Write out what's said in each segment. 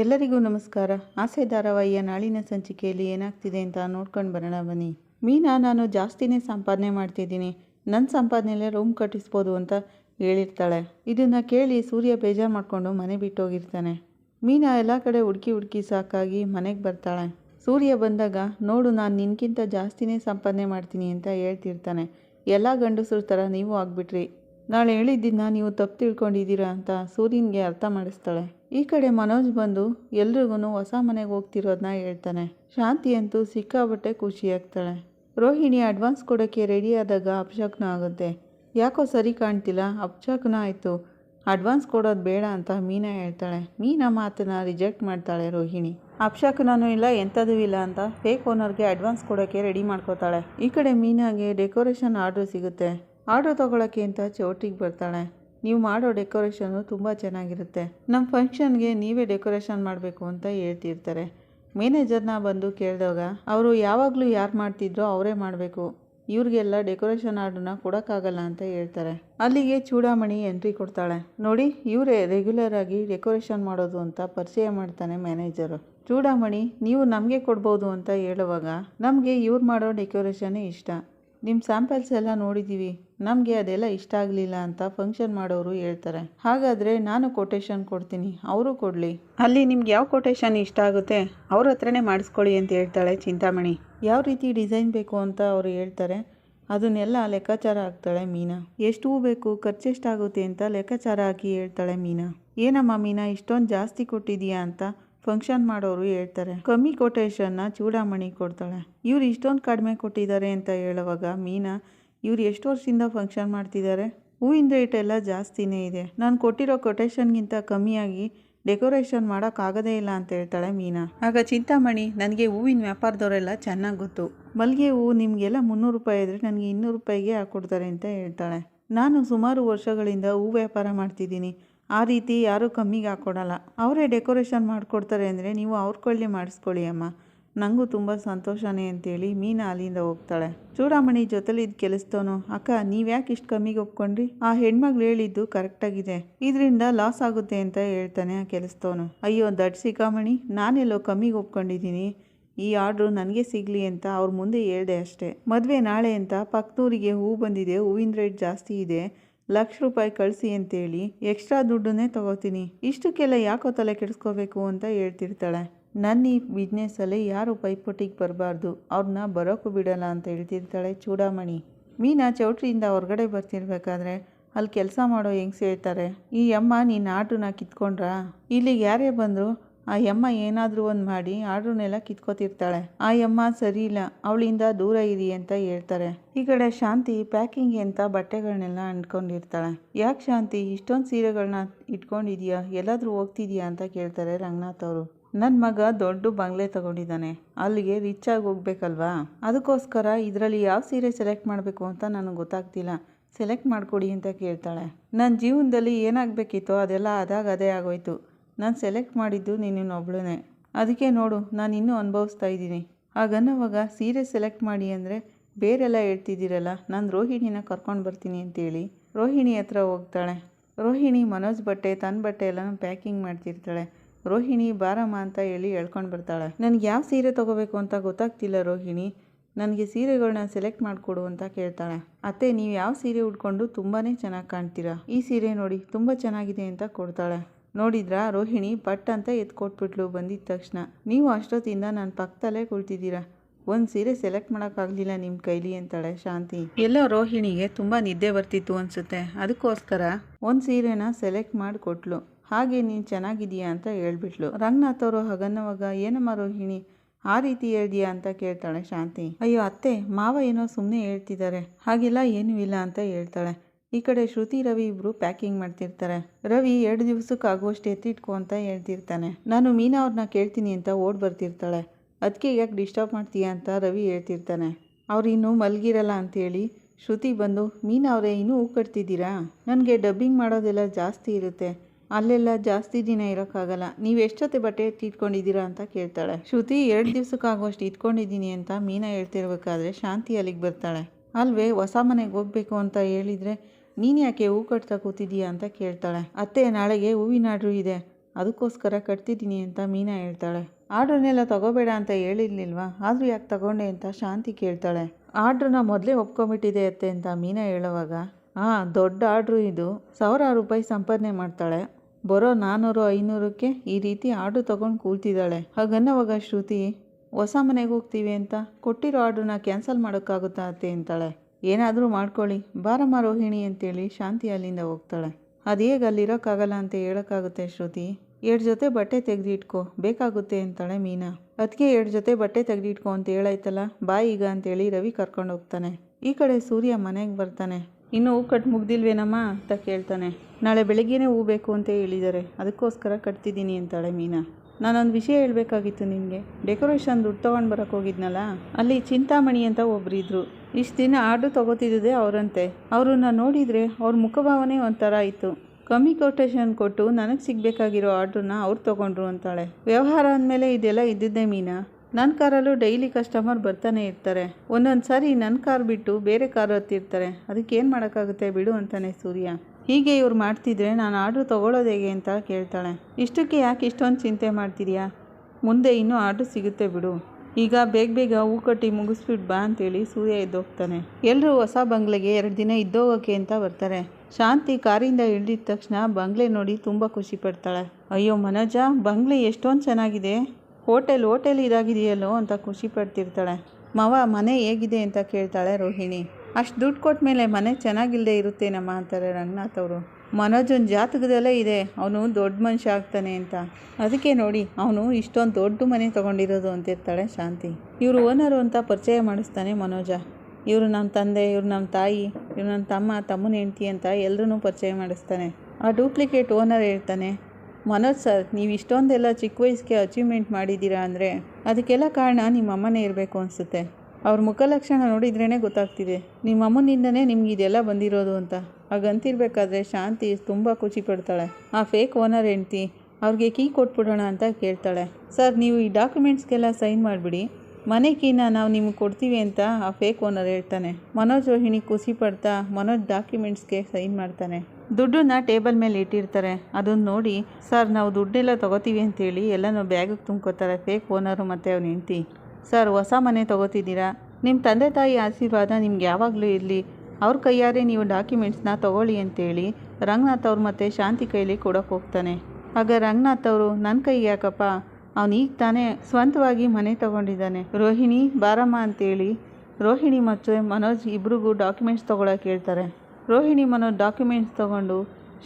ಎಲ್ಲರಿಗೂ ನಮಸ್ಕಾರ. ಆಸೆ ಧಾರಾವಾಹಿಯ ನಾಳಿನ ಸಂಚಿಕೆಯಲ್ಲಿ ಏನಾಗ್ತಿದೆ ಅಂತ ನೋಡ್ಕೊಂಡು ಬರೋಣ ಬನ್ನಿ. ಮೀನಾ, ನಾನು ಜಾಸ್ತಿನೇ ಸಂಪಾದನೆ ಮಾಡ್ತಿದ್ದೀನಿ. ನನ್ನ ಸಂಪಾದನೆಯಲ್ಲೇ ರೂಮ್ ಕಟ್ಟಿಸ್ಬೋದು ಅಂತ ಹೇಳಿರ್ತಾಳೆ. ಇದನ್ನು ಕೇಳಿ ಸೂರ್ಯ ಬೇಜಾರು ಮಾಡಿಕೊಂಡು ಮನೆ ಬಿಟ್ಟು ಹೋಗಿರ್ತಾನೆ ಮೀನಾ ಎಲ್ಲ ಕಡೆ ಹುಡುಕಿ ಹುಡುಕಿ ಸಾಕಾಗಿ ಮನೆಗೆ ಬರ್ತಾಳೆ. ಸೂರ್ಯ ಬಂದಾಗ, ನೋಡು, ನಾನು ನಿನ್ಗಿಂತ ಜಾಸ್ತಿನೇ ಸಂಪಾದನೆ ಮಾಡ್ತೀನಿ ಅಂತ ಹೇಳ್ತಿರ್ತಾನೆ. ಎಲ್ಲ ಗಂಡಸರು ಥರ ನೀವು ಆಗ್ಬಿಟ್ರಿ. ನಾಳೆ ಹೇಳಿದ್ದಿನ ನೀವು ತಪ್ಪು ತಿಳ್ಕೊಂಡಿದ್ದೀರಾ ಅಂತ ಸೂರ್ಯನಿಗೆ ಅರ್ಥ ಮಾಡಿಸ್ತಾಳೆ. ಈ ಕಡೆ ಮನೋಜ್ ಬಂದು ಎಲ್ರಿಗೂ ಹೊಸ ಮನೆಗೆ ಹೋಗ್ತಿರೋದನ್ನ ಹೇಳ್ತಾನೆ. ಶಾಂತಿ ಅಂತೂ ಸಿಕ್ಕಾಬಟ್ಟೆ ಖುಷಿಯಾಗ್ತಾಳೆ. ರೋಹಿಣಿ ಅಡ್ವಾನ್ಸ್ ಕೊಡೋಕ್ಕೆ ರೆಡಿಯಾದಾಗ ಅಪಶಕ್ನ ಆಗುತ್ತೆ. ಯಾಕೋ ಸರಿ ಕಾಣ್ತಿಲ್ಲ ಅಪಶಕ್ನ ಆಯಿತು. ಅಡ್ವಾನ್ಸ್ ಕೊಡೋದು ಬೇಡ ಅಂತ ಮೀನಾ ಹೇಳ್ತಾಳೆ. ಮೀನಾ ಮಾತನ್ನ ರಿಜೆಕ್ಟ್ ಮಾಡ್ತಾಳೆ ರೋಹಿಣಿ. ಅಪಶಕನೂ ಇಲ್ಲ ಎಂಥದೂ ಇಲ್ಲ ಅಂತ ಫೇಕ್ ಓನರ್ಗೆ ಅಡ್ವಾನ್ಸ್ ಕೊಡೋಕ್ಕೆ ರೆಡಿ ಮಾಡ್ಕೋತಾಳೆ. ಈ ಕಡೆ ಮೀನಾಗೆ ಡೆಕೋರೇಷನ್ ಆರ್ಡ್ರ್ ಸಿಗುತ್ತೆ. ಆರ್ಡ್ರ್ ತೊಗೊಳಕ್ಕೆ ಅಂತ ಚೌಟಿಗೆ ಬರ್ತಾಳೆ. ನೀವು ಮಾಡೋ ಡೆಕೋರೇಷನು ತುಂಬ ಚೆನ್ನಾಗಿರುತ್ತೆ. ನಮ್ಮ ಫಂಕ್ಷನ್ಗೆ ನೀವೇ ಡೆಕೋರೇಷನ್ ಮಾಡಬೇಕು ಅಂತ ಹೇಳ್ತಿರ್ತಾರೆ. ಮ್ಯಾನೇಜರ್ನ ಬಂದು ಕೇಳಿದಾಗ, ಅವರು ಯಾವಾಗಲೂ ಯಾರು ಮಾಡ್ತಿದ್ರೋ ಅವರೇ ಮಾಡಬೇಕು. ಇವ್ರಿಗೆಲ್ಲ ಡೆಕೋರೇಷನ್ ಆರ್ಡರ್ನ ಕೊಡೋಕ್ಕಾಗಲ್ಲ ಅಂತ ಹೇಳ್ತಾರೆ. ಅಲ್ಲಿಗೆ ಚೂಡಾಮಣಿ ಎಂಟ್ರಿ ಕೊಡ್ತಾಳೆ. ನೋಡಿ, ಇವರೇ ರೆಗ್ಯುಲರ್ ಆಗಿ ಡೆಕೋರೇಷನ್ ಮಾಡೋದು ಅಂತ ಪರಿಚಯ ಮಾಡ್ತಾನೆ ಮ್ಯಾನೇಜರು. ಚೂಡಾಮಣಿ ನೀವು ನಮಗೆ ಕೊಡ್ಬೋದು ಅಂತ ಹೇಳುವಾಗ ನಮಗೆ ಇವ್ರು ಮಾಡೋ ಡೆಕೋರೇಷನ್ನೇ ಇಷ್ಟ. ನಿಮ್ಮ ಸ್ಯಾಂಪಲ್ಸ್ ಎಲ್ಲ ನೋಡಿದ್ದೀವಿ ನಮಗೆ ಅದೆಲ್ಲ ಇಷ್ಟ ಆಗಲಿಲ್ಲ ಅಂತ ಫಂಕ್ಷನ್ ಮಾಡೋರು ಹೇಳ್ತಾರೆ. ಹಾಗಾದರೆ ನಾನು ಕೊಟೇಶನ್ ಕೊಡ್ತೀನಿ. ಅವರು ಕೊಡಲಿ. ಅಲ್ಲಿ ನಿಮ್ಗೆ ಯಾವ ಕೊಟೇಶನ್ ಇಷ್ಟ ಆಗುತ್ತೆ? ಅವ್ರ ಹತ್ರನೇ ಮಾಡಿಸ್ಕೊಳ್ಳಿ ಅಂತ ಹೇಳ್ತಾಳೆ ಚಿಂತಾಮಣಿ. ಯಾವ ರೀತಿ ಡಿಸೈನ್ ಬೇಕು ಅಂತ ಅವರು ಹೇಳ್ತಾರೆ. ಅದನ್ನೆಲ್ಲ ಲೆಕ್ಕಾಚಾರ ಹಾಕ್ತಾಳೆ ಮೀನಾ. ಎಷ್ಟು ಹೂ ಬೇಕು ಖರ್ಚೆಷ್ಟಾಗುತ್ತೆ ಅಂತ ಲೆಕ್ಕಾಚಾರ ಹಾಕಿ ಹೇಳ್ತಾಳೆ ಮೀನಾ. ಏನಮ್ಮ ಮೀನಾ, ಇಷ್ಟೊಂದು ಜಾಸ್ತಿ ಕೊಟ್ಟಿದೀಯಾ ಅಂತ ಫಂಕ್ಷನ್ ಮಾಡೋರು ಹೇಳ್ತಾರೆ, ಕಮ್ಮಿ ಕೊಟೇಶನ್ನ ಚೂಡಾಮಣಿ ಕೊಡ್ತಾಳೆ. ಇವ್ರು ಇಷ್ಟೊಂದು ಕಡಿಮೆ ಕೊಟ್ಟಿದ್ದಾರೆ ಅಂತ ಹೇಳುವಾಗ ಮೀನಾ, ಇವ್ರು ಎಷ್ಟು ವರ್ಷದಿಂದ ಫಂಕ್ಷನ್ ಮಾಡ್ತಿದ್ದಾರೆ? ಹೂವಿನ ರೇಟ್ ಎಲ್ಲ ಜಾಸ್ತಿನೇ ಇದೆ. ನಾನು ಕೊಟ್ಟಿರೋ ಕೊಟೇಶನ್ಗಿಂತ ಕಮ್ಮಿಯಾಗಿ ಡೆಕೋರೇಷನ್ ಮಾಡೋಕ್ಕಾಗೋದೇ ಇಲ್ಲ ಅಂತ ಹೇಳ್ತಾಳೆ ಮೀನಾ. ಆಗ ಚಿಂತಾಮಣಿ, ನನಗೆ ಹೂವಿನ ವ್ಯಾಪಾರದವರೆಲ್ಲ ಚೆನ್ನಾಗಿ ಗೊತ್ತು. ಮಲ್ಲಿಗೆ ಹೂವು ನಿಮಗೆಲ್ಲ ಮುನ್ನೂರು ರೂಪಾಯಿ ಇದ್ದರೆ ನನಗೆ ಇನ್ನೂರು ರೂಪಾಯಿಗೆ ಹಾಕ್ಕೊಡ್ತಾರೆ ಅಂತ ಹೇಳ್ತಾಳೆ. ನಾನು ಸುಮಾರು ವರ್ಷಗಳಿಂದ ಹೂ ವ್ಯಾಪಾರ ಮಾಡ್ತಿದ್ದೀನಿ. ಆ ರೀತಿ ಯಾರೂ ಕಮ್ಮಿಗೆ ಹಾಕ್ಕೊಡಲ್ಲ ಅವರೇ ಡೆಕೋರೇಷನ್ ಮಾಡಿಕೊಡ್ತಾರೆ ಅಂದರೆ ನೀವು ಅವ್ರ ಕೊಳ್ಳಿ ಮಾಡಿಸ್ಕೊಳ್ಳಿ ಅಮ್ಮ. ನನಗೂ ತುಂಬ ಸಂತೋಷನೇ ಅಂತೇಳಿ ಮೀನಾ ಅಲ್ಲಿಂದ ಹೋಗ್ತಾಳೆ. ಚೂಡಾಮಣಿ ಜೊತೆಲಿ ಇದು ಕೆಲಸದವನು ಅಕ್ಕ, ನೀವ್ಯಾಕೆ ಇಷ್ಟು ಕಮ್ಮಿಗೆ ಒಪ್ಕೊಂಡ್ರಿ? ಆ ಹೆಣ್ಮಗ್ಳು ಹೇಳಿದ್ದು ಕರೆಕ್ಟಾಗಿದೆ. ಇದರಿಂದ ಲಾಸ್ ಆಗುತ್ತೆ ಅಂತ ಹೇಳ್ತಾನೆ ಆ ಕೆಲಸದವನು ಅಯ್ಯೋ ದಟ್ ಸಿಕ್ಕಾಮಣಿ, ನಾನೆಲ್ಲೋ ಕಮ್ಮಿಗೆ ಒಪ್ಕೊಂಡಿದ್ದೀನಿ. ಈ ಆರ್ಡ್ರು ನನಗೆ ಸಿಗಲಿ ಅಂತ ಅವ್ರ ಮುಂದೆ ಹೇಳಿದೆ ಅಷ್ಟೇ. ಮದುವೆ ನಾಳೆ ಅಂತ ಪಕ್ಕದೂರಿಗೆ ಹೂ ಬಂದಿದೆ, ಹೂವಿನ ರೇಟ್ ಜಾಸ್ತಿ ಇದೆ. ಲಕ್ಷ ರೂಪಾಯಿ ಕಳಿಸಿ ಅಂತೇಳಿ ಎಕ್ಸ್ಟ್ರಾ ದುಡ್ಡನ್ನೇ ತಗೋತೀನಿ. ಇಷ್ಟಕ್ಕೆಲ್ಲ ಯಾಕೋ ತಲೆ ಕೆಡಿಸ್ಕೋಬೇಕು ಅಂತ ಹೇಳ್ತಿರ್ತಾಳೆ. ನನ್ನ ಈ ಬಿಸ್ನೆಸ್ಸಲ್ಲಿ ಯಾರು ಪೈಪೋಟಿಗೆ ಬರಬಾರ್ದು. ಅವ್ರನ್ನ ಬರೋಕ್ಕೂ ಬಿಡಲ್ಲ ಅಂತ ಹೇಳ್ತಿರ್ತಾಳೆ ಚೂಡಾಮಣಿ. ಮೀನಾ ಚೌಟ್ರಿಯಿಂದ ಹೊರಗಡೆ ಬರ್ತಿರ್ಬೇಕಾದ್ರೆ ಅಲ್ಲಿ ಕೆಲಸ ಮಾಡೋ ಹೆಂಗ್ಸ್ ಹೇಳ್ತಾರೆ, ಈ ಅಮ್ಮ ನೀನು ಆಟೋನ ಕಿತ್ಕೊಂಡ್ರಾ? ಇಲ್ಲಿಗೆ ಯಾರೇ ಬಂದರು ಆ ಯಮ್ಮ ಏನಾದರೂ ಒಂದು ಮಾಡಿ ಆರ್ಡ್ರನ್ನೆಲ್ಲ ಕಿತ್ಕೋತಿರ್ತಾಳೆ. ಆ ಯಮ್ಮ, ಸರಿ ಇಲ್ಲ, ಅವಳಿಂದ ದೂರ ಇರಿ ಅಂತ ಹೇಳ್ತಾರೆ. ಈ ಕಡೆ ಶಾಂತಿ ಪ್ಯಾಕಿಂಗ್ ಅಂತ ಬಟ್ಟೆಗಳನ್ನೆಲ್ಲ ಅಂಟ್ಕೊಂಡಿರ್ತಾಳೆ. ಯಾಕೆ ಶಾಂತಿ, ಇಷ್ಟೊಂದು ಸೀರೆಗಳನ್ನ ಇಟ್ಕೊಂಡಿದ್ಯಾ? ಎಲ್ಲಾದರೂ ಹೋಗ್ತಿದ್ಯಾ? ಅಂತ ಕೇಳ್ತಾರೆ ರಂಗನಾಥ್ ಅವರು. ನನ್ನ ಮಗ ದೊಡ್ಡ ಬಂಗ್ಲೆ ತಗೊಂಡಿದ್ದಾನೆ. ಅಲ್ಲಿಗೆ ರಿಚ್ ಆಗಿ ಹೋಗ್ಬೇಕಲ್ವಾ? ಅದಕ್ಕೋಸ್ಕರ ಇದರಲ್ಲಿ ಯಾವ ಸೀರೆ ಸೆಲೆಕ್ಟ್ ಮಾಡಬೇಕು ಅಂತ ನನಗೆ ಗೊತ್ತಾಗ್ತಿಲ್ಲ. ಸೆಲೆಕ್ಟ್ ಮಾಡಿಕೊಡಿ ಅಂತ ಕೇಳ್ತಾಳೆ. ನನ್ನ ಜೀವನದಲ್ಲಿ ಏನಾಗಬೇಕಿತ್ತೋ ಅದೆಲ್ಲ ಅದಾಗ ಅದೇ ಆಗೋಯ್ತು. ನಾನು ಸೆಲೆಕ್ಟ್ ಮಾಡಿದ್ದು ನೀನಿನ್ನೊಬ್ಳೇ ಅದಕ್ಕೆ ನೋಡು, ನಾನು ಇನ್ನೂ ಅನುಭವಿಸ್ತಾ ಇದ್ದೀನಿ. ಹಾಗನ್ನೋವಾಗ ಸೀರೆ ಸೆಲೆಕ್ಟ್ ಮಾಡಿ ಅಂದರೆ ಬೇರೆಲ್ಲ ಹೇಳ್ತಿದ್ದೀರಲ್ಲ, ನಾನು ರೋಹಿಣಿನ ಕರ್ಕೊಂಡು ಬರ್ತೀನಿ ಅಂತೇಳಿ. ರೋಹಿಣಿ ಹತ್ರ ಹೋಗ್ತಾಳೆ. ರೋಹಿಣಿ ಮನೋಜ್ ಬಟ್ಟೆ ತನ್ನ ಬಟ್ಟೆ ಎಲ್ಲನೂ ಪ್ಯಾಕಿಂಗ್ ಮಾಡ್ತಿರ್ತಾಳೆ. ರೋಹಿಣಿ ಬಾರಮ್ಮ ಅಂತ ಹೇಳಿ ಹೇಳ್ಕೊಂಡು ಬರ್ತಾಳೆ. ನನಗೆ ಯಾವ ಸೀರೆ ತೊಗೋಬೇಕು ಅಂತ ಗೊತ್ತಾಗ್ತಿಲ್ಲ ರೋಹಿಣಿ. ನನಗೆ ಸೀರೆಗಳನ್ನ ಸೆಲೆಕ್ಟ್ ಮಾಡಿಕೊಡು ಅಂತ ಕೇಳ್ತಾಳೆ. ಅತ್ತೆ, ನೀವು ಯಾವ ಸೀರೆ ಉಟ್ಕೊಂಡು ತುಂಬಾ ಚೆನ್ನಾಗಿ ಕಾಣ್ತೀರಾ? ಈ ಸೀರೆ ನೋಡಿ ತುಂಬ ಚೆನ್ನಾಗಿದೆ ಅಂತ ಕೊಡ್ತಾಳೆ. ನೋಡಿದ್ರಾ? ರೋಹಿಣಿ, ಪಟ್ ಅಂತ ಎತ್ಕೊಟ್ಬಿಟ್ಲು ಬಂದಿದ್ದ ತಕ್ಷಣ. ನೀವು ಅಷ್ಟೊತ್ತಿಂದ ನಾನು ಪಕ್ಕದಲ್ಲೇ ಕುಳ್ತಿದ್ದೀರಾ? ಒಂದು ಸೀರೆ ಸೆಲೆಕ್ಟ್ ಮಾಡೋಕ್ಕಾಗಲಿಲ್ಲ ನಿಮ್ಮ ಕೈಲಿ ಅಂತಾಳೆ ಶಾಂತಿ. ಎಲ್ಲೋ ರೋಹಿಣಿಗೆ ತುಂಬ ನಿದ್ದೆ ಬರ್ತಿತ್ತು ಅನಿಸುತ್ತೆ. ಅದಕ್ಕೋಸ್ಕರ ಒಂದು ಸೀರೆನ ಸೆಲೆಕ್ಟ್ ಮಾಡಿ ಕೊಟ್ಲು ಹಾಗೆ ನೀನು ಚೆನ್ನಾಗಿದೀಯಾ ಅಂತ ಹೇಳ್ಬಿಟ್ಲು. ರಂಗನಾಥ್ ಅವರು ಹಗನ್ನವಾಗ, ಏನಮ್ಮ ರೋಹಿಣಿ, ಆ ರೀತಿ ಹೇಳ್ದಿಯಾ? ಅಂತ ಕೇಳ್ತಾಳೆ ಶಾಂತಿ. ಅಯ್ಯೋ, ಅತ್ತೆ, ಮಾವ ಏನೋ ಸುಮ್ಮನೆ ಹೇಳ್ತಿದ್ದಾರೆ. ಹಾಗೆಲ್ಲ ಏನೂ ಇಲ್ಲ ಅಂತ ಹೇಳ್ತಾಳೆ. ಈ ಕಡೆ ಶ್ರುತಿ ರವಿ ಇಬ್ಬರು ಪ್ಯಾಕಿಂಗ್ ಮಾಡ್ತಿರ್ತಾರೆ. ರವಿ ಎರಡು ದಿವಸಕ್ಕೆ ಆಗುವಷ್ಟು ಎತ್ತಿಟ್ಕೊ ಅಂತ ಹೇಳ್ತಿರ್ತಾನೆ. ನಾನು ಮೀನಾ ಅವ್ರನ್ನ ಕೇಳ್ತೀನಿ ಅಂತ ಓಡ್ ಬರ್ತಿರ್ತಾಳೆ. ಅದಕ್ಕೆ ಯಾಕೆ ಡಿಸ್ಟರ್ಬ್ ಮಾಡ್ತೀಯಾ ಅಂತ ರವಿ ಹೇಳ್ತಿರ್ತಾನೆ. ಅವ್ರು ಇನ್ನೂ ಮಲಗಿರಲ್ಲ ಅಂತೇಳಿ ಶ್ರುತಿ ಬಂದು, ಮೀನಾ ಅವರೇ, ಇನ್ನೂ ಹೂ ಕಟ್ತಿದ್ದೀರಾ? ನನಗೆ ಡಬ್ಬಿಂಗ್ ಮಾಡೋದೆಲ್ಲ ಜಾಸ್ತಿ ಇರುತ್ತೆ. ಅಲ್ಲೆಲ್ಲ ಜಾಸ್ತಿ ದಿನ ಇರೋಕ್ಕಾಗಲ್ಲ. ನೀವು ಎಷ್ಟೊತ್ತೆ ಬಟ್ಟೆ ಇಟ್ಕೊಂಡಿದ್ದೀರಾ ಅಂತ ಕೇಳ್ತಾಳೆ. ಶ್ರುತಿ ಎರಡು ದಿವಸಕ್ಕಾಗುವಷ್ಟು ಇಟ್ಕೊಂಡಿದ್ದೀನಿ ಅಂತ ಮೀನಾ ಹೇಳ್ತಿರ್ಬೇಕಾದ್ರೆ ಶಾಂತಿ ಅಲ್ಲಿಗೆ ಬರ್ತಾಳೆ. ಅಲ್ವೇ, ಹೊಸ ಮನೆಗೆ ಹೋಗ್ಬೇಕು ಅಂತ ಹೇಳಿದರೆ ನೀನು ಯಾಕೆ ಹೂ ಕಟ್ತಾ ಕೂತಿದ್ದೀಯಾ ಅಂತ ಕೇಳ್ತಾಳೆ. ಅತ್ತೆ, ನಾಳೆಗೆ ಹೂವಿನ ಆರ್ಡ್ರು ಇದೆ. ಅದಕ್ಕೋಸ್ಕರ ಕಟ್ತಿದ್ದೀನಿ ಅಂತ ಮೀನಾ ಹೇಳ್ತಾಳೆ. ಆರ್ಡ್ರನ್ನೆಲ್ಲ ತಗೋಬೇಡ ಅಂತ ಹೇಳಿರ್ಲಿಲ್ವಾ? ಆದರೂ ಯಾಕೆ ತಗೊಂಡೆ ಅಂತ ಶಾಂತಿ ಕೇಳ್ತಾಳೆ. ಆರ್ಡ್ರನ್ನ ಮೊದಲೇ ಒಪ್ಕೊಂಬಿಟ್ಟಿದೆ ಅತ್ತೆ ಅಂತ ಮೀನಾ ಹೇಳುವಾಗ. ಹಾಂ ದೊಡ್ಡ ಆರ್ಡ್ರು ಇದು. ಸಾವಿರಾರು ರೂಪಾಯಿ ಸಂಪಾದನೆ ಮಾಡ್ತಾಳೆ. ಬರೋ ನಾನ್ನೂರು ಐನೂರಕ್ಕೆ ಈ ರೀತಿ ಆರ್ಡ್ರು ತೊಗೊಂಡು ಕೂಳ್ತಿದ್ದಾಳೆ ಹಾಗನ್ನವಾಗ ಶ್ರುತಿ, ಹೊಸ ಮನೆಗೆ ಹೋಗ್ತೀವಿ ಅಂತ? ಕೊಟ್ಟಿರೋ ಆರ್ಡ್ರನ್ನ ಕ್ಯಾನ್ಸಲ್ ಮಾಡೋಕ್ಕಾಗುತ್ತಾ ಅತ್ತೆ ಅಂತಾಳೆ. ಏನಾದರೂ ಮಾಡ್ಕೊಳ್ಳಿ. ಬಾರಮ್ಮ ರೋಹಿಣಿ ಅಂತೇಳಿ ಶಾಂತಿ ಅಲ್ಲಿಂದ ಹೋಗ್ತಾಳೆ. ಅದು ಹೇಗೆ ಅಲ್ಲಿರೋಕ್ಕಾಗಲ್ಲ ಅಂತ ಹೇಳೋಕ್ಕಾಗುತ್ತೆ ಶ್ರುತಿ. ಎರಡು ಜೊತೆ ಬಟ್ಟೆ ತೆಗೆದಿಟ್ಕೋ. ಬೇಕಾಗುತ್ತೆ ಅಂತಾಳೆ ಮೀನಾ. ಅದಕ್ಕೆ ಎರಡು ಜೊತೆ ಬಟ್ಟೆ ತೆಗೆದಿಟ್ಕೋ ಅಂತ ಹೇಳಾಯ್ತಲ್ಲ. ಬಾ ಈಗ ಅಂತೇಳಿ ರವಿ ಕರ್ಕೊಂಡು ಹೋಗ್ತಾನೆ. ಈ ಕಡೆ ಸೂರ್ಯ ಮನೆಗೆ ಬರ್ತಾನೆ. ಇನ್ನೂ ಹೂ ಕಟ್ ಮುಗ್ದಿಲ್ವೇನಮ್ಮ ಅಂತ ಕೇಳ್ತಾನೆ. ನಾಳೆ ಬೆಳಿಗ್ಗೆನೇ ಹೂ ಬೇಕು ಅಂತ ಹೇಳಿದ್ದಾರೆ ಅದಕ್ಕೋಸ್ಕರ ಕಟ್ತಿದ್ದೀನಿ ಅಂತಾಳೆ ಮೀನಾ. ನಾನೊಂದು ವಿಷಯ ಹೇಳಬೇಕಾಗಿತ್ತು ನಿಮಗೆ ಡೆಕೋರೇಷನ್ ದುಡ್ಡು ತೊಗೊಂಡು ಬರೋಕ್ಕೆ ಹೋಗಿದ್ನಲ್ಲ? ಅಲ್ಲಿ ಚಿಂತಾಮಣಿ ಅಂತ ಒಬ್ಬರಿದ್ರು ಇಷ್ಟು ದಿನ ಆರ್ಡ್ರ್ ತೊಗೋತಿದ್ದೆ ಅವರಂತೆ. ಅವ್ರನ್ನ ನೋಡಿದರೆ ಅವ್ರ ಮುಖಭಾವನೆ ಒಂಥರ ಇತ್ತು ಕಮ್ಮಿ ಕೊಟೇಶನ್ ಕೊಟ್ಟು ನನಗೆ ಸಿಗಬೇಕಾಗಿರೋ ಆರ್ಡ್ರನ್ನ ಅವ್ರು ತೊಗೊಂಡ್ರು ಅಂತಾಳೆ. ವ್ಯವಹಾರ ಅಂದಮೇಲೆ ಇದೆಲ್ಲ ಇದ್ದಿದ್ದೇ ಮೀನಾ? ನನ್ನ ಕಾರಲ್ಲೂ ಡೈಲಿ ಕಸ್ಟಮರ್ ಬರ್ತಾನೆ ಇರ್ತಾರೆ. ಒಂದೊಂದು ಸಾರಿ ನನ್ನ ಕಾರ್ ಬಿಟ್ಟು ಬೇರೆ ಕಾರ್ ಹತ್ತಿರ್ತಾರೆ. ಅದಕ್ಕೆ ಏನು ಮಾಡೋಕ್ಕಾಗುತ್ತೆ ಬಿಡು ಅಂತಾನೆ ಸೂರ್ಯ. ಹೀಗೆ ಇವ್ರು ಮಾಡ್ತಿದ್ರೆ ನಾನು ಆರ್ಡ್ರ್ ತೊಗೊಳೋದು ಹೇಗೆ ಅಂತ ಕೇಳ್ತಾಳೆ. ಇಷ್ಟಕ್ಕೆ ಯಾಕೆ ಇಷ್ಟೊಂದು ಚಿಂತೆ ಮಾಡ್ತಿದ್ಯಾ? ಮುಂದೆ ಇನ್ನೂ ಆರ್ಡ್ರ್ ಸಿಗುತ್ತೆ ಬಿಡು. ಈಗ ಬೇಗ ಬೇಗ ಹೂ ಕಟ್ಟಿ ಮುಗಿಸ್ಬಿಟ್ಟು ಬಾ ಅಂತೇಳಿ ಸೂರ್ಯ ಎದ್ದೋಗ್ತಾನೆ. ಎಲ್ಲರೂ ಹೊಸ ಬಂಗ್ಲೆಗೆ ಎರಡು ದಿನ ಇದ್ದೋಗೋಕೆ ಅಂತ ಬರ್ತಾರೆ. ಶಾಂತಿ ಕಾರಿಂದ ಇಳಿದ ತಕ್ಷಣ ಬಂಗ್ಲೆ ನೋಡಿ ತುಂಬ ಖುಷಿ ಪಡ್ತಾಳೆ. ಅಯ್ಯೋ ಮನೋಜ, ಬಂಗ್ಲೆ ಎಷ್ಟೊಂದು ಚೆನ್ನಾಗಿದೆ. ಹೋಟೆಲ್ ಹೋಟೆಲ್ ಇದಾಗಿದೆಯಲ್ಲೋ ಅಂತ ಖುಷಿ ಪಡ್ತಿರ್ತಾಳೆ. ಮವ, ಮನೆ ಹೇಗಿದೆ ಅಂತ ಕೇಳ್ತಾಳೆ ರೋಹಿಣಿ. ಅಷ್ಟು ದುಡ್ಡು ಕೊಟ್ಟ ಮೇಲೆ ಮನೆ ಚೆನ್ನಾಗಿಲ್ಲದೆ ಇರುತ್ತೇನಮ್ಮ ಅಂತಾರೆ ರಂಗನಾಥ್ ಅವರು. ಮನೋಜನ್ ಜಾತಕದಲ್ಲೇ ಇದೆ, ಅವನು ದೊಡ್ಡ ಮನುಷ್ಯ ಆಗ್ತಾನೆ ಅಂತ. ಅದಕ್ಕೆ ನೋಡಿ, ಅವನು ಇಷ್ಟೊಂದು ದೊಡ್ಡ ಮನೆ ತೊಗೊಂಡಿರೋದು ಅಂತಿರ್ತಾಳೆ ಶಾಂತಿ. ಇವರು ಓನರು ಅಂತ ಪರಿಚಯ ಮಾಡಿಸ್ತಾನೆ ಮನೋಜ. ಇವರು ನಮ್ಮ ತಂದೆ, ಇವರು ನಮ್ಮ ತಾಯಿ, ಇವರು ನನ್ನ ತಮ್ಮ, ತಮ್ಮನ ಹೆಂಡ್ತಿ ಅಂತ ಎಲ್ಲರೂ ಪರಿಚಯ ಮಾಡಿಸ್ತಾನೆ. ಆ ಡೂಪ್ಲಿಕೇಟ್ ಓನರ್ ಹೇಳ್ತಾನೆ, ಮನೋಜ್ ಸರ್, ನೀವು ಇಷ್ಟೊಂದೆಲ್ಲ ಚಿಕ್ಕ ವಯಸ್ಸಿಗೆ ಅಚೀವ್ಮೆಂಟ್ ಮಾಡಿದ್ದೀರಾ ಅಂದರೆ, ಅದಕ್ಕೆಲ್ಲ ಕಾರಣ ನಿಮ್ಮ ಅಮ್ಮನೇ ಇರಬೇಕು ಅನಿಸುತ್ತೆ. ಅವ್ರ ಮುಖಲಕ್ಷಣ ನೋಡಿದ್ರೇ ಗೊತ್ತಾಗ್ತಿದೆ. ನಿಮ್ಮ ಅಮ್ಮನಿಂದನೇ ನಿಮ್ಗೆ ಇದೆಲ್ಲ ಬಂದಿರೋದು ಅಂತ. ಹಾಗಂತಿರ್ಬೇಕಾದ್ರೆ ಶಾಂತಿ ತುಂಬ ಖುಷಿ ಪಡ್ತಾಳೆ. ಆ ಫೇಕ್ ಓನರ್ ಹೆಂಡ್ತಿ, ಅವ್ರಿಗೆ ಕೀ ಕೊಟ್ಬಿಡೋಣ ಅಂತ ಕೇಳ್ತಾಳೆ. ಸರ್, ನೀವು ಈ ಡಾಕ್ಯುಮೆಂಟ್ಸ್ಗೆಲ್ಲ ಸೈನ್ ಮಾಡಿಬಿಡಿ. ಮನೆ ಕೀನ ನಾವು ನಿಮಗೆ ಕೊಡ್ತೀವಿ ಅಂತ ಆ ಫೇಕ್ ಓನರ್ ಹೇಳ್ತಾನೆ. ಮನೋಜ್ ರೋಹಿಣಿ ಖುಷಿ ಪಡ್ತಾ ಮನೋಜ್ ಡಾಕ್ಯುಮೆಂಟ್ಸ್ಗೆ ಸೈನ್ ಮಾಡ್ತಾನೆ. ದುಡ್ಡನ್ನ ಟೇಬಲ್ ಮೇಲೆ ಇಟ್ಟಿರ್ತಾರೆ. ಅದನ್ನು ನೋಡಿ, ಸರ್, ನಾವು ದುಡ್ಡೆಲ್ಲ ತೊಗೋತೀವಿ ಅಂತೇಳಿ ಎಲ್ಲನೂ ಬ್ಯಾಗಿಗೆ ತುಂಬ್ಕೋತಾರೆ ಫೇಕ್ ಓನರು ಮತ್ತು ಅವ್ನ ಹೆಂಡ್ತಿ. ಸರ್, ಹೊಸ ಮನೆ ತೊಗೋತಿದ್ದೀರಾ? ನಿಮ್ಮ ತಂದೆ ತಾಯಿ ಆಶೀರ್ವಾದ ನಿಮ್ಗೆ ಯಾವಾಗಲೂ ಇರಲಿ. ಅವ್ರ ಕೈಯಾರೆ ನೀವು ಡಾಕ್ಯುಮೆಂಟ್ಸ್ನ ತೊಗೊಳ್ಳಿ ಅಂತೇಳಿ ರಂಗನಾಥ್ ಅವ್ರು ಮತ್ತೆ ಶಾಂತಿ ಕೈಲಿ ಕೊಡೋಕೆ ಹೋಗ್ತಾನೆ. ಆಗ ರಂಗನಾಥ್ ಅವರು ನನ್ನ ಕೈ ಯಾಕಪ್ಪ? ಅವನು ಈಗ ತಾನೇ ಸ್ವಂತವಾಗಿ ಮನೆ ತಗೊಂಡಿದ್ದಾನೆ. ರೋಹಿಣಿ, ಬಾರಮ್ಮ ಅಂತೇಳಿ ರೋಹಿಣಿ ಮತ್ತು ಮನೋಜ್ ಇಬ್ರಿಗೂ ಡಾಕ್ಯುಮೆಂಟ್ಸ್ ತೊಗೊಳಕ್ಕೆ ಹೇಳ್ತಾರೆ. ರೋಹಿಣಿ, ಮನೋಜ್ ಡಾಕ್ಯುಮೆಂಟ್ಸ್ ತೊಗೊಂಡು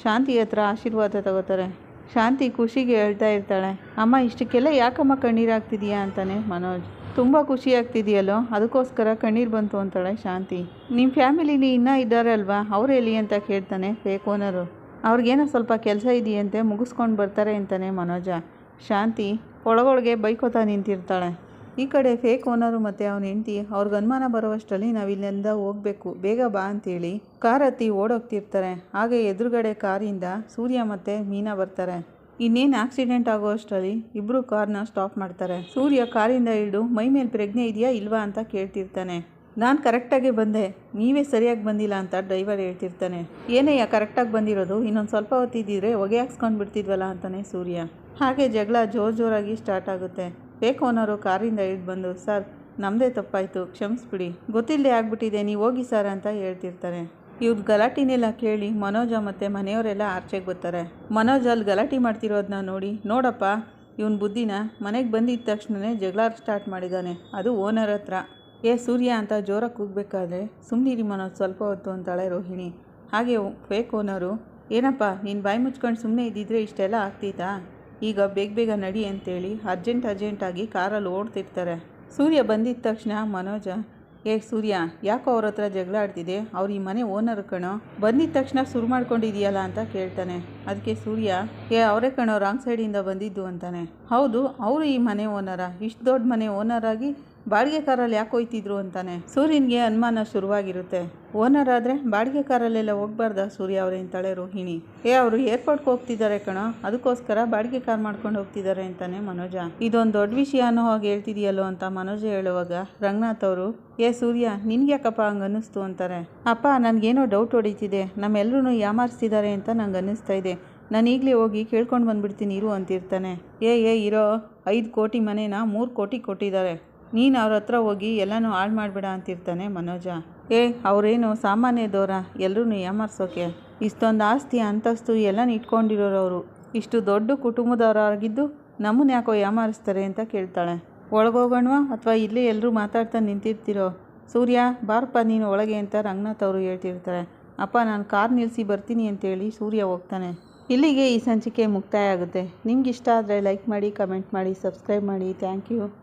ಶಾಂತಿ ಹತ್ರ ಆಶೀರ್ವಾದ ತಗೋತಾರೆ. ಶಾಂತಿ ಖುಷಿಗೆ ಹೇಳ್ತಾ ಇರ್ತಾಳೆ. ಅಮ್ಮ, ಇಷ್ಟಕ್ಕೆಲ್ಲ ಯಾಕಮ್ಮ ಕಣ್ಣೀರಾಗ್ತಿದೀಯಾ ಅಂತಾನೆ ಮನೋಜ್. ತುಂಬ ಖುಷಿ ಆಗ್ತಿದೆಯಲ್ಲೋ? ಅದಕ್ಕೋಸ್ಕರ ಕಣ್ಣೀರು ಬಂತು ಅಂತಾಳೆ ಶಾಂತಿ. ನಿಮ್ಮ ಫ್ಯಾಮಿಲಿಲಿ ಇನ್ನೂ ಇದ್ದಾರೆ ಅಲ್ವಾ? ಅವ್ರು ಎಲ್ಲಿ ಅಂತ ಕೇಳ್ತಾನೆ ಫೇಕ್ ಓನರು ಅವ್ರಿಗೇನೋ ಸ್ವಲ್ಪ ಕೆಲಸ ಇದೆಯಂತೆ, ಮುಗಿಸ್ಕೊಂಡು ಬರ್ತಾರೆ ಅಂತಾನೆ ಮನೋಜ. ಶಾಂತಿ ಒಳಗೊಳಗೆ ಬೈಕೋತಾ ನಿಂತಿರ್ತಾಳೆ. ಈ ಕಡೆ ಫೇಕ್ ಓನರು ಮತ್ತು ಅವನ ಹೆಂಡತಿ, ಅವ್ರಿಗೆ ಅನುಮಾನ ಬರುವಷ್ಟರಲ್ಲಿ ನಾವು ಇಲ್ಲಿಂದ ಹೋಗಬೇಕು. ಬೇಗ ಬಾ ಅಂತೇಳಿ ಕಾರ್ ಹತ್ತಿ ಓಡೋಗ್ತಿರ್ತಾರೆ. ಹಾಗೆ ಎದುರುಗಡೆ ಕಾರಿಂದ ಸೂರ್ಯ ಮತ್ತು ಮೀನಾ ಬರ್ತಾರೆ. ಇನ್ನೇನು ಆಕ್ಸಿಡೆಂಟ್ ಆಗೋ ಅಷ್ಟರಲ್ಲಿ ಇಬ್ಬರು ಕಾರ್ನ ಸ್ಟಾಪ್ ಮಾಡ್ತಾರೆ. ಸೂರ್ಯ ಕಾರಿಂದ ಇಳಿದು ಮೈ ಮೇಲೆ ಪ್ರಜ್ಞೆ ಇದೆಯಾ ಇಲ್ವಾ ಅಂತ ಕೇಳ್ತಿರ್ತಾನೆ. ನಾನು ಕರೆಕ್ಟಾಗಿ ಬಂದೆ, ನೀವೇ ಸರಿಯಾಗಿ ಬಂದಿಲ್ಲ ಅಂತ ಡ್ರೈವರ್ ಹೇಳ್ತಿರ್ತಾನೆ. ಏನಯ್ಯ ಕರೆಕ್ಟಾಗಿ ಬಂದಿರೋದು? ಇನ್ನೊಂದು ಸ್ವಲ್ಪ ಹೊತ್ತಿದ್ದಿದ್ರೆ ಹೊಗೆ ಹಾಕ್ಸ್ಕೊಂಡು ಬಿಡ್ತಿದ್ವಲ್ಲ ಅಂತಾನೆ ಸೂರ್ಯ. ಹಾಗೆ ಜಗಳ ಜೋರು ಜೋರಾಗಿ ಸ್ಟಾರ್ಟ್ ಆಗುತ್ತೆ. ಬೇಕು ಅನ್ನೋರು ಕಾರಿಂದ ಇಳಿದು ಬಂದು, ಸರ್ ನಮ್ಮದೇ ತಪ್ಪಾಯಿತು, ಕ್ಷಮಿಸ್ಬಿಡಿ. ಗೊತ್ತಿಲ್ಲದೆ ಆಗ್ಬಿಟ್ಟಿದೆ, ನೀವು ಹೋಗಿ ಸರ್ ಅಂತ ಹೇಳ್ತಿರ್ತಾರೆ ಇವ್ರ ಗಲಾಟಿನೆಲ್ಲ ಕೇಳಿ ಮನೋಜ ಮತ್ತು ಮನೆಯವರೆಲ್ಲ ಆಚೆಗೆ ಬರ್ತಾರೆ. ಮನೋಜ್ ಅಲ್ಲಿ ಗಲಾಟೆ ಮಾಡ್ತಿರೋದನ್ನ ನೋಡಿ, ನೋಡಪ್ಪ, ಇವನ್ ಬುದ್ಧಿನ ಮನೆಗೆ ಬಂದಿದ್ದ ತಕ್ಷಣವೇ ಜಗಳ ಸ್ಟಾರ್ಟ್ ಮಾಡಿದ್ದಾನೆ ಅದು ಓನರ್ ಹತ್ರ. ಏ ಸೂರ್ಯ ಅಂತ ಜೋರಾಗಿ ಕೂಗಬೇಕಾದ್ರೆ ಸುಮ್ಮನಿರಿ ಮನೋಜ್, ಸ್ವಲ್ಪ ಹೊತ್ತು ಅಂತಾಳೆ ರೋಹಿಣಿ. ಹಾಗೆ ಫೇಕ್ ಓನರು ಏನಪ್ಪ, ನೀನು ಬಾಯಿ ಮುಚ್ಕೊಂಡು ಸುಮ್ಮನೆ ಇದ್ದಿದ್ರೆ ಇಷ್ಟೆಲ್ಲ ಆಗ್ತಿತ್ತಾ? ಈಗ ಬೇಗ ಬೇಗ ನಡಿ ಅಂತೇಳಿ ಅರ್ಜೆಂಟ್ ಅರ್ಜೆಂಟಾಗಿ ಕಾರಲ್ಲಿ ಓಡ್ತಿರ್ತಾರೆ. ಸೂರ್ಯ ಬಂದಿದ್ದ ತಕ್ಷಣ ಮನೋಜ ಏ ಸೂರ್ಯ, ಯಾಕೋ ಅವ್ರ ಹತ್ರ ಜಗಳ ಆಡ್ತಿದೆ ಅವ್ರು ಈ ಮನೆ ಓನರ್ ಕಣೋ ಬಂದಿದ್ದ ತಕ್ಷಣ ಶುರು ಮಾಡ್ಕೊಂಡಿದೀಯಲ್ಲ ಅಂತ ಕೇಳ್ತಾನೆ. ಅದಕ್ಕೆ ಸೂರ್ಯ, ಏ ಅವರೇ ಕಣೋ ರಾಂಗ್ ಸೈಡಿಂದ ಬಂದಿದ್ದು ಅಂತಾನೆ. ಹೌದು, ಅವರು ಈ ಮನೆ ಓನರ ಇಷ್ಟು ದೊಡ್ಡ ಮನೆ ಓನರ್ ಆಗಿ ಬಾಡಿಗೆ ಕಾರಲ್ಲಿ ಯಾಕೆ ಹೋಯ್ತಿದ್ರು ಅಂತಾನೆ. ಸೂರ್ಯನಿಗೆ ಅನುಮಾನ ಶುರುವಾಗಿರುತ್ತೆ. ಓನರ್ ಆದರೆ ಬಾಡಿಗೆ ಕಾರಲ್ಲೆಲ್ಲ ಹೋಗ್ಬಾರ್ದ ಸೂರ್ಯ ಅವರೇ ಅಂತಾಳೆ ರೋಹಿಣಿ. ಏ, ಅವರು ಏರ್ಪೋರ್ಟ್ಗೆ ಹೋಗ್ತಿದ್ದಾರೆ ಕಣೋ. ಅದಕ್ಕೋಸ್ಕರ ಬಾಡಿಗೆ ಕಾರ್ ಮಾಡ್ಕೊಂಡು ಹೋಗ್ತಿದ್ದಾರೆ ಅಂತಾನೆ ಮನೋಜ. ಇದೊಂದು ದೊಡ್ಡ ವಿಷಯ ಅನ್ನೋ ಹಾಗೆ ಹೇಳ್ತಿದೆಯಲ್ಲೋ ಅಂತ ಮನೋಜ ಹೇಳುವಾಗ ರಂಗನಾಥ್ ಅವರು, ಏ, ಸೂರ್ಯ ನಿನ್ಗೆ ಯಾಕಪ್ಪ ಹಂಗೆ ಅನ್ನಿಸ್ತು ಅಂತಾರೆ. ಅಪ್ಪ, ನನಗೇನೋ ಡೌಟ್ ಹೊಡಿತಿದೆ. ನಮ್ಮೆಲ್ಲರೂ ಯಾಮಾರಿಸ್ತಿದ್ದಾರೆ ಅಂತ ನಂಗೆ ಅನ್ನಿಸ್ತಾ ಇದೆ. ನಾನು ಈಗಲೇ ಹೋಗಿ ಕೇಳ್ಕೊಂಡು ಬಂದ್ಬಿಡ್ತೀನಿ, ಇರು ಅಂತಿರ್ತಾನೆ. ಏ ಏ, ಇರೋ ಐದು ಕೋಟಿ ಮನೇನ ಮೂರು ಕೋಟಿ ಕೊಟ್ಟಿದ್ದಾರೆ. ನೀನು ಅವ್ರ ಹತ್ರ ಹೋಗಿ ಎಲ್ಲನೂ ಹಾಳು ಮಾಡಬೇಡ ಅಂತಿರ್ತಾನೆ ಮನೋಜ. ಏ, ಅವರೇನು ಸಾಮಾನ್ಯದವರ ಎಲ್ಲರೂ ಏಮಾರಿಸೋಕೆ? ಇಷ್ಟೊಂದು ಆಸ್ತಿ, ಅಂತಸ್ತು ಎಲ್ಲನೂ ಇಟ್ಕೊಂಡಿರೋರವರು ಇಷ್ಟು ದೊಡ್ಡ ಕುಟುಂಬದವರಾಗಿದ್ದು ನಮ್ಮನ್ನ ಯಾಕೋ ಯಾಮಾರಿಸ್ತಾರೆ ಅಂತ ಕೇಳ್ತಾಳೆ. ಒಳಗೋಗೋಣವಾ? ಅಥವಾ ಇಲ್ಲೇ ಎಲ್ಲರೂ ಮಾತಾಡ್ತಾ ನಿಂತಿರ್ತೀರೋ? ಸೂರ್ಯ ಬಾರಪ್ಪ ನೀನು ಒಳಗೆ ಅಂತ ರಂಗನಾಥ್ ಅವರು ಹೇಳ್ತಿರ್ತಾರೆ. ಅಪ್ಪ, ನಾನು ಕಾರ್ ನಿಲ್ಲಿಸಿ ಬರ್ತೀನಿ ಅಂತೇಳಿ ಸೂರ್ಯ ಹೋಗ್ತಾನೆ. ಇಲ್ಲಿಗೆ ಈ ಸಂಚಿಕೆ ಮುಕ್ತಾಯ ಆಗುತ್ತೆ. ನಿಮ್ಗೆ ಇಷ್ಟ ಆದರೆ ಲೈಕ್ ಮಾಡಿ, ಕಮೆಂಟ್ ಮಾಡಿ, ಸಬ್ಸ್ಕ್ರೈಬ್ ಮಾಡಿ. Thank you.